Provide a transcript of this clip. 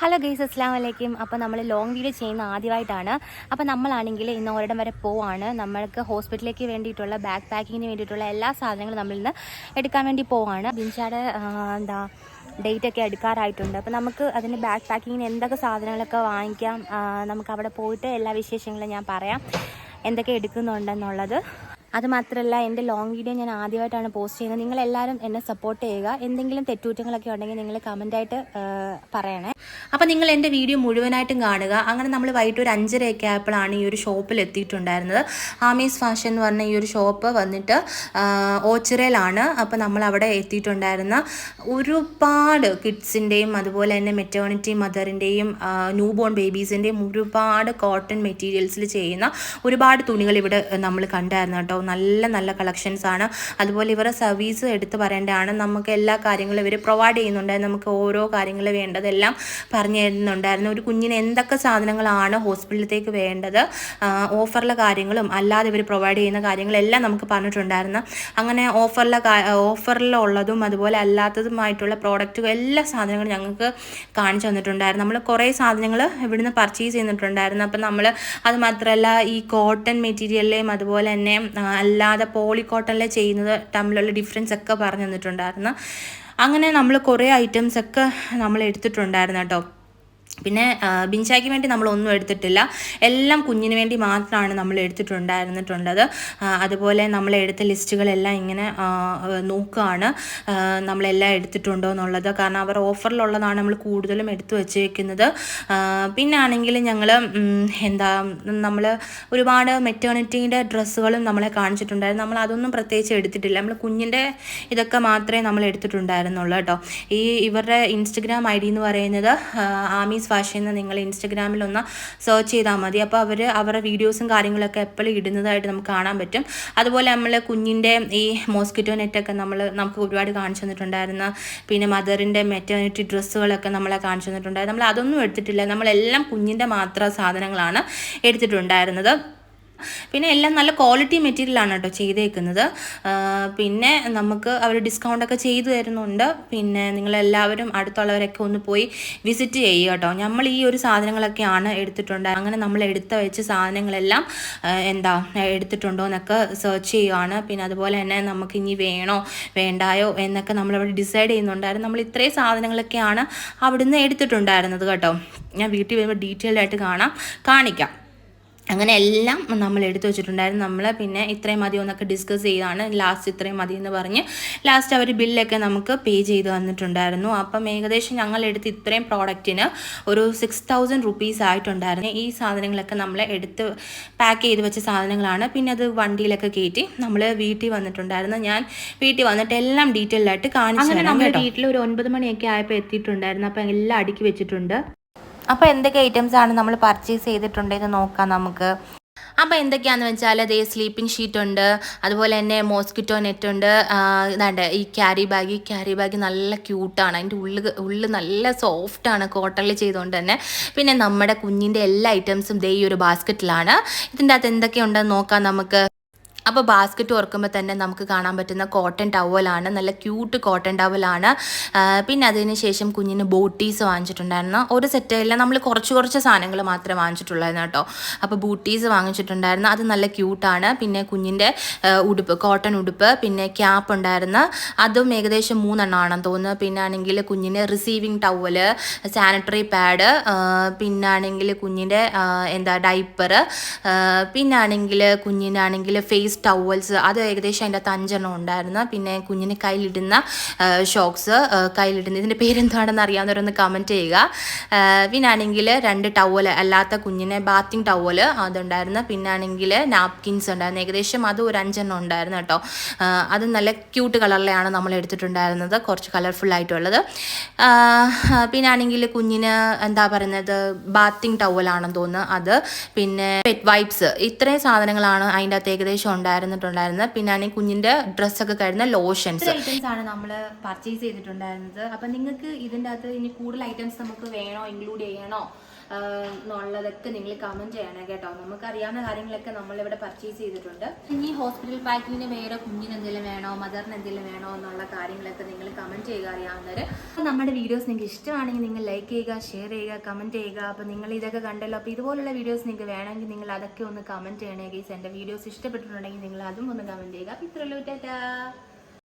Hello guys അസ്ലാം വലൈക്കും അപ്പോൾ നമ്മൾ ലോങ് വീഡിയോ ചെയ്യുന്ന ആദ്യമായിട്ടാണ്. അപ്പോൾ നമ്മളാണെങ്കിൽ ഇന്ന് ഒരിടം വരെ പോവാണ്. നമ്മൾക്ക് ഹോസ്പിറ്റലിലേക്ക് വേണ്ടിയിട്ടുള്ള ബാക്ക് പാക്കിങ്ങിന് വേണ്ടിയിട്ടുള്ള എല്ലാ സാധനങ്ങളും നമ്മളിന്ന് എടുക്കാൻ വേണ്ടി പോവാണ്. ബിൻഷാടെ എന്താ ഡേറ്റ് ഒക്കെ എടുക്കാറായിട്ടുണ്ട്. അപ്പോൾ നമുക്ക് അതിന് ബാക്ക് പാക്കിങ്ങിന് എന്തൊക്കെ സാധനങ്ങളൊക്കെ വാങ്ങിക്കാം? നമുക്ക് അവിടെ പോയിട്ട് എല്ലാ വിശേഷങ്ങളും ഞാൻ പറയാം. എന്തൊക്കെ എടുക്കുന്നുണ്ടെന്നുള്ളത്. അത് മാത്രമല്ല എന്റെ ലോങ് വീഡിയോ ഞാൻ ആദ്യമായിട്ടാണ് പോസ്റ്റ് ചെയ്യുന്നത്. നിങ്ങളെല്ലാവരും എന്നെ സപ്പോർട്ട് ചെയ്യുക. എന്തെങ്കിലും തെറ്റുകുറ്റങ്ങളൊക്കെ ഉണ്ടെങ്കിൽ നിങ്ങൾ കമന്റായിട്ട് പറയണേ. അപ്പോൾ നിങ്ങൾ എന്റെ വീഡിയോ മുഴുവനായിട്ടും കാണുക. അങ്ങനെ നമ്മൾ വൈകിട്ട് ഒരു അഞ്ചരയൊക്കെ ആയപ്പോഴാണ് ഈ ഒരു ഷോപ്പിൽ എത്തിയിട്ടുണ്ടായിരുന്നത്. ആമീസ് ഫാഷൻ എന്ന് പറഞ്ഞ ഈ ഒരു ഷോപ്പ് വന്നിട്ട് ഓച്ചിറയിലാണ്. അപ്പോൾ നമ്മൾ അവിടെ എത്തിയിട്ടുണ്ടായിരുന്ന ഒരുപാട് കിഡ്സിന്റെയും അതുപോലെ തന്നെ മെറ്റേണിറ്റി മദറിന്റെയും ന്യൂ ബോൺ ബേബീസിന്റെയും ഒരുപാട് കോട്ടൺ മെറ്റീരിയൽസിൽ ചെയ്യുന്ന ഒരുപാട് തുണികൾ ഇവിടെ നമ്മൾ കണ്ടായിരുന്നു കേട്ടോ. നല്ല നല്ല കളക്ഷൻസ് ആണ്. അതുപോലെ ഇവരുടെ സർവീസ് എടുത്ത് പറയേണ്ടതാണ്. നമുക്ക് എല്ലാ കാര്യങ്ങളും ഇവർ പ്രൊവൈഡ് ചെയ്യുന്നുണ്ടായിരുന്നു നമുക്ക് ഓരോ കാര്യങ്ങൾ വേണ്ടതെല്ലാം പറഞ്ഞു തരുന്നുണ്ടായിരുന്നു. ഒരു കുഞ്ഞിന് എന്തൊക്കെ സാധനങ്ങളാണ് ഹോസ്പിറ്റലിലേക്ക് വേണ്ടത്? ഓഫറിലെ കാര്യങ്ങളും അല്ലാതെ ഇവർ പ്രൊവൈഡ് ചെയ്യുന്ന കാര്യങ്ങളെല്ലാം നമുക്ക് പറഞ്ഞിട്ടുണ്ടായിരുന്നു. അങ്ങനെ ഓഫറിലെ ഓഫറിലുള്ളതും അതുപോലെ അല്ലാത്തതുമായിട്ടുള്ള പ്രോഡക്റ്റുകൾ എല്ലാ സാധനങ്ങളും ഞങ്ങൾക്ക് കാണിച്ചു തന്നിട്ടുണ്ടായിരുന്നു. നമ്മൾ കുറേ സാധനങ്ങൾ ഇവിടുന്ന് പർച്ചേസ് ചെയ്തിട്ടുണ്ടായിരുന്നു. അപ്പം നമ്മൾ അത് മാത്രമല്ല ഈ കോട്ടൺ മെറ്റീരിയലിലെയും അതുപോലെ തന്നെ അല്ലാതെ പോളി കോട്ടണിലെ ചെയ്യുന്നത് തമ്മിലുള്ള ഡിഫറൻസ് ഒക്കെ പറഞ്ഞു തന്നിട്ടുണ്ടായിരുന്നു. അങ്ങനെ നമ്മൾ കുറേ ഐറ്റംസ് ഒക്കെ നമ്മൾ എടുത്തിട്ടുണ്ടായിരുന്നു കേട്ടോ. പിന്നെ ആ, വേണ്ടി നമ്മൾ ഒന്നും എടുത്തിട്ടില്ല. എല്ലാം കുഞ്ഞിന് വേണ്ടി മാത്രമാണ് നമ്മൾ എടുത്തിട്ടുണ്ടായിരുന്നിട്ടുള്ളത്. അതുപോലെ നമ്മൾ എടുത്ത ലിസ്റ്റുകളെല്ലാം ഇങ്ങനെ നോക്കുകയാണ് നമ്മളെല്ലാം എടുത്തിട്ടുണ്ടോ എന്നുള്ളത്. കാരണം അവർ ഓഫറിലുള്ളതാണ് നമ്മൾ കൂടുതലും എടുത്തു വച്ചേക്കുന്നത്. പിന്നെ ആണെങ്കിൽ ഞങ്ങൾ എന്താ നമ്മൾ ഒരുപാട് മെറ്റേണിറ്റീന്റെ ഡ്രസ്സുകളും നമ്മളെ കാണിച്ചിട്ടുണ്ടായിരുന്നു. നമ്മൾ അതൊന്നും പ്രത്യേകിച്ച് എടുത്തിട്ടില്ല. നമ്മൾ കുഞ്ഞിന്റെ ഇതൊക്കെ മാത്രമേ നമ്മൾ എടുത്തിട്ടുണ്ടായിരുന്നുള്ളൂ കേട്ടോ. ഈ ഇവരുടെ ഇൻസ്റ്റഗ്രാം ഐ ഡി എന്ന് പറയുന്നത് ആമീസ് ഫാഷൻ നിങ്ങൾ ഇൻസ്റ്റഗ്രാമിൽ ഒന്ന് സെർച്ച് ചെയ്താൽ മതി. അപ്പോൾ അവർ അവരുടെ വീഡിയോസും കാര്യങ്ങളൊക്കെ എപ്പോഴും ഇടുന്നതായിട്ട് നമുക്ക് കാണാൻ പറ്റും. അതുപോലെ നമ്മൾ കുഞ്ഞിന്റെ ഈ മോസ്കിറ്റോ നെറ്റൊക്കെ നമ്മൾ നമുക്ക് ഒരുപാട് കാണിച്ചു തന്നിട്ടുണ്ടായിരുന്നു. പിന്നെ മദറിന്റെ മെറ്റേണിറ്റി ഡ്രസ്സുകളൊക്കെ നമ്മളെ കാണിച്ചു തന്നിട്ടുണ്ടായിരുന്നു. നമ്മൾ അതൊന്നും എടുത്തിട്ടില്ല. നമ്മളെല്ലാം കുഞ്ഞിന്റെ മാത്രം സാധനങ്ങളാണ് എടുത്തിട്ടുണ്ടായിരുന്നത്. പിന്നെ എല്ലാം നല്ല ക്വാളിറ്റി മെറ്റീരിയലാണ് കേട്ടോ ചെയ്തേക്കുന്നത്. പിന്നെ നമുക്ക് അവർ ഡിസ്കൗണ്ടൊക്കെ ചെയ്തു തരുന്നുണ്ട്. പിന്നെ നിങ്ങളെല്ലാവരും അടുത്തുള്ളവരൊക്കെ ഒന്ന് പോയി വിസിറ്റ് ചെയ്യുക കേട്ടോ. നമ്മൾ ഈ ഒരു സാധനങ്ങളൊക്കെയാണ് എടുത്തിട്ടുണ്ട്. അങ്ങനെ നമ്മൾ എടുത്ത വെച്ച സാധനങ്ങളെല്ലാം എന്താ എടുത്തിട്ടുണ്ടോ എന്നൊക്കെ സെർച്ച് ചെയ്യുകയാണ് പിന്നെ അതുപോലെ തന്നെ നമുക്ക് ഇനി വേണോ വേണ്ടായോ എന്നൊക്കെ നമ്മളവിടെ ഡിസൈഡ് ചെയ്യുന്നുണ്ടായിരുന്നു. നമ്മൾ ഇത്രയും സാധനങ്ങളൊക്കെയാണ് അവിടുന്ന് എടുത്തിട്ടുണ്ടായിരുന്നത് കേട്ടോ. ഞാൻ വീട്ടിൽ വരുമ്പോൾ ഡീറ്റെയിൽഡ് ആയിട്ട് കാണാം കാണിക്കാം. അങ്ങനെ എല്ലാം നമ്മൾ എടുത്തു വെച്ചിട്ടുണ്ടായിരുന്നു. നമ്മൾ പിന്നെ ഇത്രയും മതി എന്നൊക്കെ ഡിസ്കസ് ചെയ്താണ്. ലാസ്റ്റ് ഇത്രയും മതി എന്ന് പറഞ്ഞ് ലാസ്റ്റ് അവർ ബില്ലൊക്കെ നമുക്ക് പേ ചെയ്ത് തന്നിട്ടുണ്ടായിരുന്നു. അപ്പം ഏകദേശം ഞങ്ങൾ എടുത്ത് ഇത്രയും പ്രോഡക്റ്റിന് ഒരു സിക്സ് തൗസൻഡ് റുപ്പീസ് ആയിട്ടുണ്ടായിരുന്നു. ഈ സാധനങ്ങളൊക്കെ നമ്മൾ എടുത്ത് പാക്ക് ചെയ്ത് വെച്ച സാധനങ്ങളാണ്. പിന്നെ അത് വണ്ടിയിലൊക്കെ കയറ്റി നമ്മൾ വീട്ടിൽ വന്നിട്ടുണ്ടായിരുന്നു. ഞാൻ വീട്ടിൽ വന്നിട്ട് എല്ലാം ഡീറ്റെയിൽ ആയിട്ട് കാണിച്ചു അങ്ങനെ കേട്ടോ. വീട്ടിൽ ഒരു ഒൻപത് മണിയൊക്കെ ആയപ്പോൾ എത്തിയിട്ടുണ്ടായിരുന്നു. അപ്പം എല്ലാം അടുക്കി വെച്ചിട്ടുണ്ട്. അപ്പോൾ എന്തൊക്കെ ഐറ്റംസ് ആണ് നമ്മൾ പർച്ചേസ് ചെയ്തിട്ടുണ്ടെന്ന് നോക്കാം നമുക്ക്. അപ്പോൾ എന്തൊക്കെയാണെന്ന് വെച്ചാൽ അതേ സ്ലീപ്പിംഗ് ഷീറ്റ് ഉണ്ട് അതുപോലെ തന്നെ മോസ്കിറ്റോ നെറ്റ് ഉണ്ട് ഇതാണ്ട് ഈ ക്യാരി ബാഗ് ഈ ക്യാരി ബാഗ് നല്ല ക്യൂട്ടാണ് അതിന്റെ ഉള്ളിൽ ഉള്ളിൽ നല്ല സോഫ്റ്റാണ് കോട്ടണിൽ ചെയ്തുകൊണ്ട് തന്നെ. പിന്നെ നമ്മുടെ കുഞ്ഞിന്റെ എല്ലാ ഐറ്റംസും ദേ ഈ ഒരു ബാസ്ക്കറ്റിലാണ് ഇതിന്റെ അകത്ത് എന്തൊക്കെയുണ്ടെന്ന് നോക്കാം നമുക്ക്. അപ്പോൾ ബാസ്ക്കറ്റ് ഓർക്കുമ്പോൾ തന്നെ നമുക്ക് കാണാൻ പറ്റുന്ന കോട്ടൺ ടവലാണ് നല്ല ക്യൂട്ട് കോട്ടൺ ടവലാണ് പിന്നെ അതിന് ശേഷം കുഞ്ഞിന് ബൂട്ടീസ് വാങ്ങിച്ചിട്ടുണ്ടായിരുന്നു. ഒരു സെറ്റല്ല നമ്മൾ കുറച്ച് കുറച്ച് സാധനങ്ങൾ മാത്രമേ വാങ്ങിച്ചിട്ടുള്ളായിരുന്നു കേട്ടോ. അപ്പോൾ ബൂട്ടീസ് വാങ്ങിച്ചിട്ടുണ്ടായിരുന്നു. അത് നല്ല ക്യൂട്ടാണ് പിന്നെ കുഞ്ഞിന്റെ ഉടുപ്പ് കോട്ടൺ ഉടുപ്പ് പിന്നെ ക്യാപ്പ് ഉണ്ടായിരുന്നു. അതും ഏകദേശം മൂന്നെണ്ണമാണെന്ന് തോന്നുന്നു. പിന്നെ ആണെങ്കിൽ കുഞ്ഞിന് റിസീവിങ് ടവൽ സാനിറ്ററി പാഡ് പിന്നെ ആണെങ്കിൽ കുഞ്ഞിന്റെ എന്താ എന്താ ഡൈപ്പർ പിന്നാണെങ്കിൽ കുഞ്ഞിനാണെങ്കിൽ ഫേസ് ടവൽസ് അത് ഏകദേശം അതിന്റെ അഞ്ചെണ്ണം ഉണ്ടായിരുന്നു പിന്നെ കുഞ്ഞിന് കയ്യിലിടുന്ന ഷോക്സ് കയ്യിലിടുന്ന. ഇതിന്റെ പേരെന്താണെന്ന് അറിയാവുന്നവരൊന്ന് കമന്റ് ചെയ്യുക. പിന്നെ പിന്നാണെങ്കിൽ രണ്ട് ടവൽ അല്ലാത്ത കുഞ്ഞിനെ ബാത്തിങ് ടവൽ അതുണ്ടായിരുന്നു. പിന്നാണെങ്കിൽ നാപ്കിൻസ് ഉണ്ടായിരുന്നു. ഏകദേശം അത് ഒരു അഞ്ചെണ്ണം ഉണ്ടായിരുന്നു കേട്ടോ. അത് നല്ല ക്യൂട്ട് കളറിലാണ് നമ്മൾ എടുത്തിട്ടുണ്ടായിരുന്നത്. കുറച്ച് കളർഫുൾ ആയിട്ടുള്ളത്. പിന്നെ പിന്നാണെങ്കിൽ കുഞ്ഞിന് എന്താ പറയുന്നത്? ബാത്തിങ് ടവലാണെന്ന് തോന്നുന്നു അത്. പിന്നെ പെറ്റ് വൈപ്സ് ഇത്രയും സാധനങ്ങളാണ് അതിന്റെ അകത്ത് ഏകദേശം ഉണ്ടായിരുന്നിട്ടുണ്ടായിരുന്നത്. പിന്നെ ആണെങ്കിൽ കുഞ്ഞിന്റെ ഡ്രസ്സൊക്കെ കഴിഞ്ഞ ലോഷൻസ് ഐറ്റംസ് ആണ് നമ്മൾ പർച്ചേസ് ചെയ്തിട്ടുണ്ടായിരുന്നത്. അപ്പം നിങ്ങൾക്ക് ഇതിന്റെ അകത്ത് ഇനി കൂടുതൽ ഐറ്റംസ് നമുക്ക് വേണോ ഇൻക്ലൂഡ് ചെയ്യണോ? എന്നുള്ളതൊക്കെ നിങ്ങൾ കമന്റ് ചെയ്യണം കേട്ടോ. നമുക്ക് അറിയാവുന്ന കാര്യങ്ങളൊക്കെ നമ്മൾ ഇവിടെ പർച്ചേസ് ചെയ്തിട്ടുണ്ട്. ഇനി ഹോസ്പിറ്റൽ പാക്കിങ്ങിന് വേറെ കുഞ്ഞിന് എന്തെങ്കിലും വേണോ മദറിന് എന്തെങ്കിലും വേണോ എന്നുള്ള കാര്യങ്ങളൊക്കെ നിങ്ങൾ കമന്റ് ചെയ്യുക അറിയാവുന്നവർ അപ്പോൾ നമ്മുടെ വീഡിയോസ് നിങ്ങൾക്ക് ഇഷ്ടമാണെങ്കിൽ നിങ്ങൾ ലൈക്ക് ചെയ്യുക ഷെയർ ചെയ്യുക കമന്റ് ചെയ്യുക. അപ്പൊ നിങ്ങൾ ഇതൊക്കെ കണ്ടല്ലോ. അപ്പൊ ഇതുപോലുള്ള വീഡിയോസ് നിങ്ങൾക്ക് വേണമെങ്കിൽ നിങ്ങൾ അതൊക്കെ ഒന്ന് കമന്റ് ചെയ്യണേ ഗീസ് എന്റെ വീഡിയോസ് ഇഷ്ടപ്പെട്ടിട്ടുണ്ടെങ്കിൽ നിങ്ങൾ അതും ഒന്ന് കമന്റ് ചെയ്യുക. അപ്പോൾ ഇത്രയുള്ളൂ ടാറ്റാ.